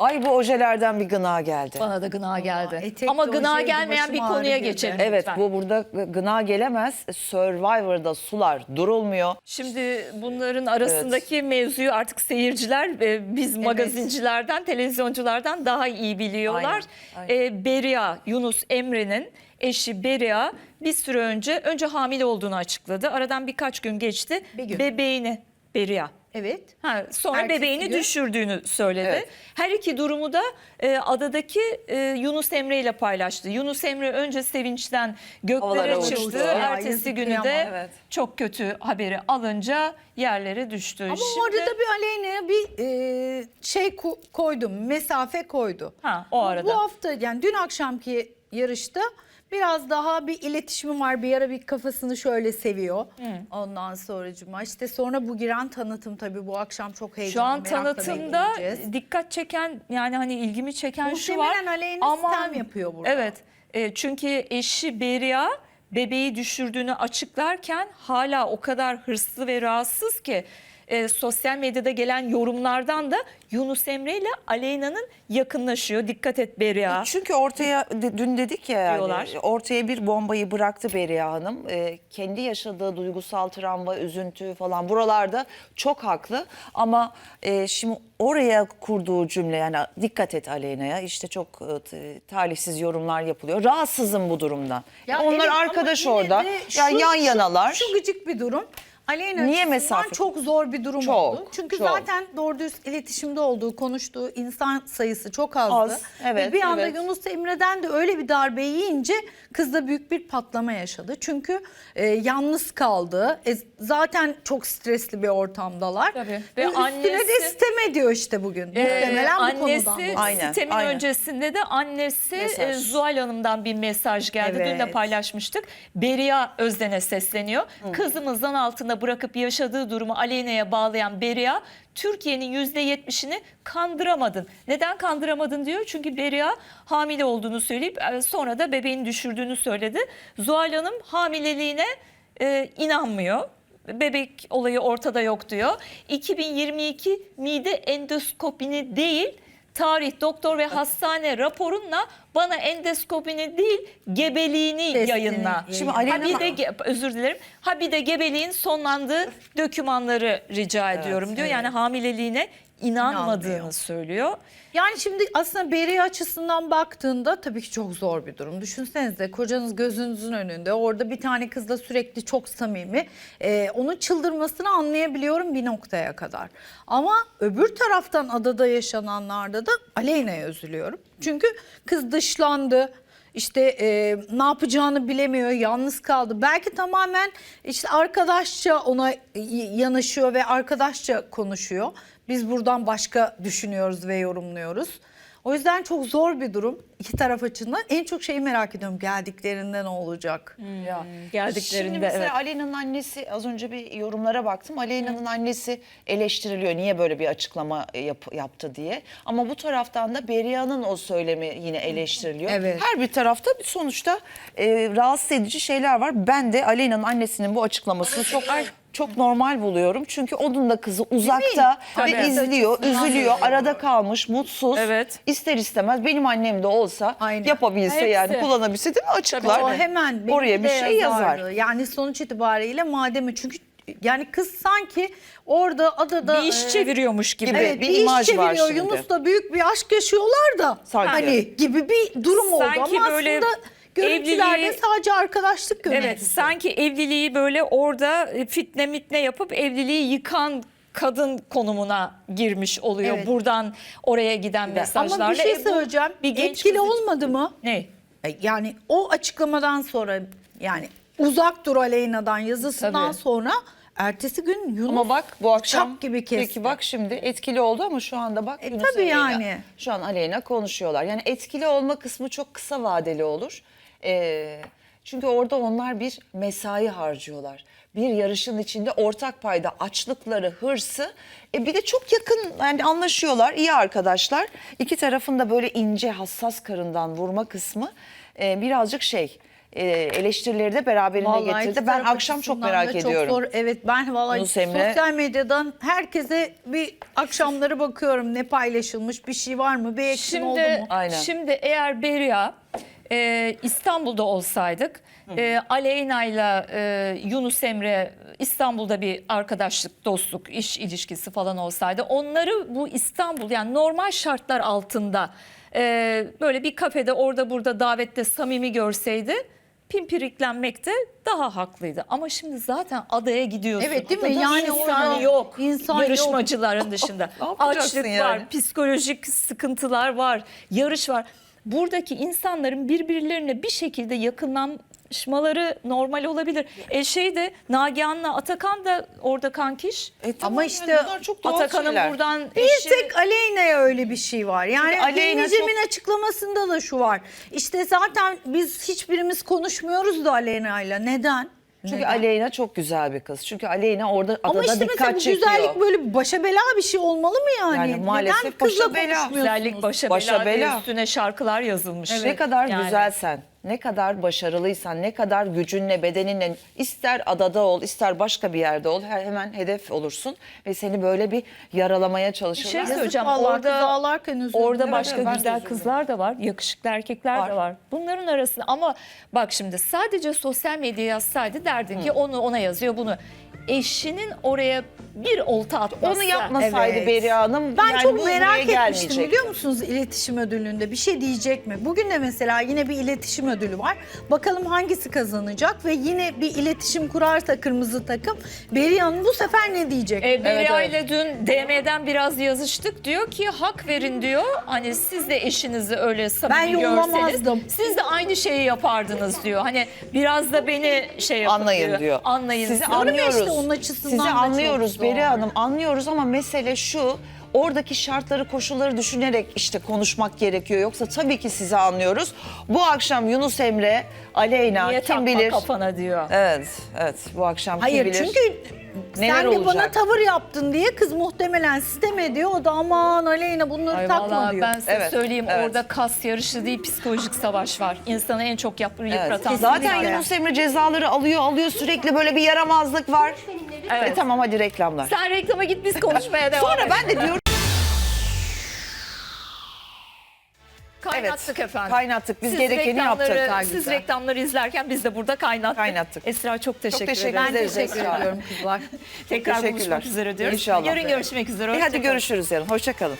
Ay bu ojelerden bir gına geldi. Bana da gına geldi. etek Ama de gına ojeydi, gelmeyen bir konuya ağrı girdi. geçelim. Evet lütfen. bu burada gına gelemez. Survivor'da sular durulmuyor. Şimdi bunların arasındaki mevzuyu artık seyirciler e, biz magazincilerden, televizyonculardan daha iyi biliyorlar. Aynen, aynen. E, Beria, Yunus Emre'nin eşi Beria bir süre önce önce hamile olduğunu açıkladı. Aradan birkaç gün geçti. Bir gün. Bebeğini Beria Evet. Ha, sonra Ertesi bebeğini gün- düşürdüğünü söyledi. Evet. Her iki durumu da e, adadaki e, Yunus Emre ile paylaştı. Yunus Emre önce sevinçten göklere Havalara çıktı. uçtu. Ya, Ertesi yazık, günü kıyamam. de Evet. çok kötü haberi alınca yerlere düştü. Ama Şimdi, orada da bir Aleyna'ya bir e, şey ko- koydum, mesafe koydu. Ha, o arada. Bu hafta yani dün akşamki yarışta biraz daha bir iletişimi var. Bir ara bir kafasını şöyle seviyor. Ondan sonracıma işte sonra bu giren tanıtım tabii bu akşam çok heyecanlı. şu an merakla tanıtımda bekleyeceğiz. dikkat çeken yani hani ilgimi çeken şu var. Muhtemelen Aleyna sistem yapıyor burada. Evet. E, çünkü eşi Beria bebeği düşürdüğünü açıklarken hala o kadar hırslı ve rahatsız ki e, sosyal medyada gelen yorumlardan da Yunus Emre ile Aleyna'nın yakınlaşıyor. Dikkat et Beria. Çünkü ortaya dün dedik ya yani, Diyorlar. ortaya bir bombayı bıraktı Beriya Hanım. Ee, kendi yaşadığı duygusal travma, üzüntü falan buralarda çok haklı. Ama e, şimdi oraya kurduğu cümle yani dikkat et Aleyna'ya işte çok e, talihsiz yorumlar yapılıyor. Rahatsızım bu durumdan. Ya Onlar evet, arkadaş orada. Ya şu- yan yanalar. Şu, şu gıcık bir durum. Aleyna Niye mesafe? çok zor bir durum Çok, oldu. Çünkü çok. zaten doğru düz iletişimde olduğu, konuştuğu insan sayısı çok azdı. Az, evet, Ve bir anda evet. Yunus Emre'den de öyle bir darbe yiyince kız da büyük bir patlama yaşadı. Çünkü e, yalnız kaldı. E, zaten çok stresli bir ortamdalar. Tabii. Ve Ve üstüne de annesi- sitem ediyor işte bugün. Ee, Muhtemelen bu annesi konudan. dolayı. Aynen, sitemin aynen. öncesinde de annesi Mesaj. e, Zuhal Hanım'dan bir mesaj geldi. Dün de Evet. paylaşmıştık. Beria Özden'e sesleniyor. Kızımı zan altında bırakıp yaşadığı durumu Aleyna'ya bağlayan Beria Türkiye'nin %70'ini kandıramadın. Neden kandıramadın diyor. Çünkü Beria hamile olduğunu söyleyip e, sonra da bebeğini düşürdüğünü söyledi. Zuhal Hanım hamileliğine e, inanmıyor. Bebek olayı ortada yok diyor. 2022 mide endoskopini değil tarih, doktor ve hastane raporunla bana endoskopini değil gebeliğini Testini yayınla. yayınla. Şimdi ha Aleyna- bir de ge- özür dilerim. Ha bir de gebeliğin sonlandığı dokümanları rica ediyorum diyor. Yani hamileliğine inanmadığını İnanmıyor. söylüyor. Yani şimdi aslında Beri açısından baktığında tabii ki çok zor bir durum. Düşünsenize kocanız gözünüzün önünde orada bir tane kızla sürekli çok samimi. Ee, onun çıldırmasını anlayabiliyorum bir noktaya kadar. Ama öbür taraftan adada yaşananlarda da Aleyna'ya üzülüyorum. Çünkü kız dışlandı. İşte e, ne yapacağını bilemiyor, yalnız kaldı. Belki tamamen işte arkadaşça ona yanaşıyor ve arkadaşça konuşuyor. Biz buradan başka düşünüyoruz ve yorumluyoruz. O yüzden çok zor bir durum iki taraf açısından. En çok şeyi merak ediyorum geldiklerinde ne olacak? Ya. Geldiklerinde, Şimdi mesela evet. Aleyna'nın annesi az önce bir yorumlara baktım. Aleyna'nın annesi eleştiriliyor. Niye böyle bir açıklama yap- yaptı diye. Ama bu taraftan da Beriya'nın o söylemi yine eleştiriliyor. Evet. Her bir tarafta bir sonuçta e, rahatsız edici şeyler var. Ben de Aleyna'nın annesinin bu açıklamasını çok çok normal buluyorum. Çünkü onun da kızı uzakta Tabii. ve izliyor, Açısından üzülüyor, arada kalmış, mutsuz. Evet. İster istemez benim annem de olsa Aynen. yapabilse Hepsi. yani kullanabilse değil mi açıklar. O hemen benim Oraya bir de şey yazar. yazardı. Yani sonuç itibariyle madem çünkü yani kız sanki orada adada Bir iş e, çeviriyormuş gibi. Evet, bir bir, imaj iş var çeviriyor. şimdi. Yunus'la büyük bir aşk yaşıyorlar da Sanki. hani gibi bir durum oldu Sanki ama böyle aslında görüntülerde evliliği- sadece arkadaşlık görüntüsü. Evet sanki evliliği böyle orada fitne mitne yapıp evliliği yıkan kadın konumuna girmiş oluyor. Evet. Buradan oraya giden mesajlarla. Ama bir şey E, söyleyeceğim. bir genç Etkili olmadı mı? Ne? E, Yani o açıklamadan sonra yani uzak dur Aleyna'dan yazısından Tabii. sonra ertesi gün Yunus Ama bak bu akşam gibi kesti. Peki bak şimdi etkili oldu ama şu anda bak E, Yunus tabii Emre'yle yani. Şu an Aleyna konuşuyorlar. Yani etkili olma kısmı çok kısa vadeli olur. Ee, çünkü orada onlar bir mesai harcıyorlar. Bir yarışın içinde ortak payda açlıkları, hırsı. E bir de çok yakın yani anlaşıyorlar, iyi arkadaşlar. İki tarafın da böyle ince, hassas karından vurma kısmı e, birazcık şey e, eleştirileri de beraberinde Vallahi getirdi. Ben akşam çok merak ediyorum. Çok zor. Evet ben vallahi Yunus Emre- sosyal medyadan herkese bir akşamları bakıyorum ne paylaşılmış bir şey var mı bir action oldu mu? Aynen. şimdi eğer Beria e, İstanbul'da olsaydık e, Aleyna ile e, Yunus Emre İstanbul'da bir arkadaşlık, dostluk, iş ilişkisi falan olsaydı onları bu İstanbul yani normal şartlar altında e, böyle bir kafede orada burada davette samimi görseydi pimpiriklenmekte daha haklıydı. Ama şimdi zaten adaya gidiyorsun. Evet, değil mi? Adada Yani insan orada yok. insan yok. Yarışmacıların dışında. Ne yapacaksın Açlık yani? var, psikolojik sıkıntılar var, yarış var. Buradaki insanların birbirlerine bir şekilde yakınlaşmaları normal olabilir. E şey de Nagihan'la Atakan da orada kankiş. E, tamam Ama yani işte bunlar çok doğal Atakan'ın şeyler. buradan Bir eşi... tek Aleyna'ya öyle bir şey var. Yani Aleyna Aleyna Cem'in açıklamasında da şu var. İşte zaten biz hiçbirimiz konuşmuyoruz da Aleyna'yla. Neden? Çünkü Neden? Aleyna çok güzel bir kız. Çünkü Aleyna orada adada Ama işte mesela bu çekiyor. güzellik böyle başa bela bir şey olmalı mı yani? Yani maalesef Neden kızla başa bela. konuşmuyorsunuz? Güzellik başa, Başa bela, diye bela. üstüne şarkılar yazılmış. Ne kadar Yani. güzelsen, ne kadar başarılıysan, ne kadar gücünle, bedeninle ister adada ol, ister başka bir yerde ol he- hemen hedef olursun ve seni böyle bir yaralamaya Bir şey çalışırlar. söyleyeceğim. Orada ağlarken. Orada başka evet, güzel kızlar da var, yakışıklı erkekler Var. de var. Bunların arasında ama bak şimdi sadece sosyal medya yazsaydı derdin ki onu ona yazıyor bunu. Eşinin oraya bir olta atması. Onu yapmasaydı Evet. Beriya Hanım Ben yani çok merak buraya etmiştim gelmeyecekti. biliyor musunuz iletişim ödülünde bir şey diyecek mi? Bugün de mesela yine bir iletişim ödülü var. Bakalım hangisi kazanacak ve yine bir iletişim kurarsa kırmızı takım Beriya Hanım bu sefer ne diyecek? E, Beria Evet, ile dün DM'den biraz yazıştık. Diyor ki hak verin diyor. Hani siz de eşinizi öyle samimi Ben görseniz yollamazdım. siz de aynı şeyi yapardınız diyor. Hani biraz da beni şey yapın Anlayın diyor. Anlayın. Sizi diyor. anlıyoruz. işte onun açısından Sizi da çok anlıyoruz Beriya Hanım anlıyoruz ama mesele şu oradaki şartları koşulları düşünerek işte konuşmak gerekiyor. Yoksa tabii ki sizi anlıyoruz. Bu akşam Yunus Emre, Aleyna Niye kim takma bilir. kafana diyor. Evet, evet bu akşam kim Hayır bilir. çünkü Neler sen de bana olacak? tavır yaptın diye kız muhtemelen sitem ediyor. O da aman Aleyna bunları Ay takma vallahi diyor. ben size Evet, söyleyeyim evet. orada kas yarışı değil psikolojik savaş var. İnsanı en çok yap, Evet. yıpratan. Zaten Kesinlikle. Yunus Emre cezaları alıyor alıyor sürekli böyle bir yaramazlık var. Evet. E, tamam hadi reklamlar. Sen reklama git biz konuşmaya devam Sonra ben de diyorum Kaynattık efendim. kaynattık biz Siz gerekeni yaptık. Siz reklamları izlerken biz de burada kaynattık. Kaynattık. Esra çok teşekkür, teşekkür ederim. ben teşekkür ediyorum kızlar. Tekrar buluşmak üzere diyoruz. İnşallah. Yarın görüşmek üzere. E, hadi görüşürüz yarın. Hoşça kalın.